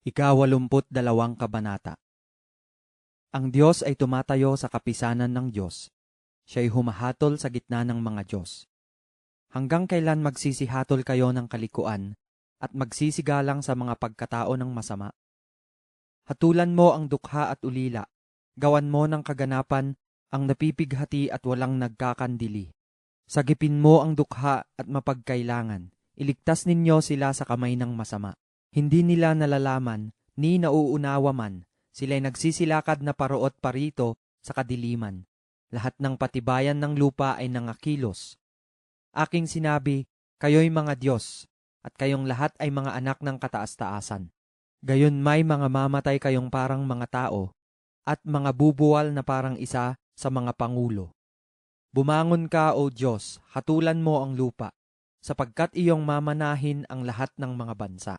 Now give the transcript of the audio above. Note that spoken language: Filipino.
Ikawalumput dalawang kabanata. Ang Diyos ay tumatayo sa kapisanan ng Diyos. Siya'y humahatol sa gitna ng mga Diyos. Hanggang kailan magsisihatol kayo ng kalikuan at magsisigalang sa mga pagkatao ng masama? Hatulan mo ang dukha at ulila. Gawan mo ng kaganapan ang napipighati at walang nagkakandili. Sagipin mo ang dukha at mapagkailangan. Iligtas ninyo sila sa kamay ng masama. Hindi nila nalalaman, ni nauunawa man, sila'y nagsisilakad na paroot parito sa kadiliman. Lahat ng patibayan ng lupa ay nangakilos. Aking sinabi, kayo'y mga Diyos, at kayong lahat ay mga anak ng kataas-taasan. Gayon may mga mamatay kayong parang mga tao, at mga bubuwal na parang isa sa mga pangulo. Bumangon ka, O Diyos, hatulan mo ang lupa, sapagkat iyong mamanahin ang lahat ng mga bansa.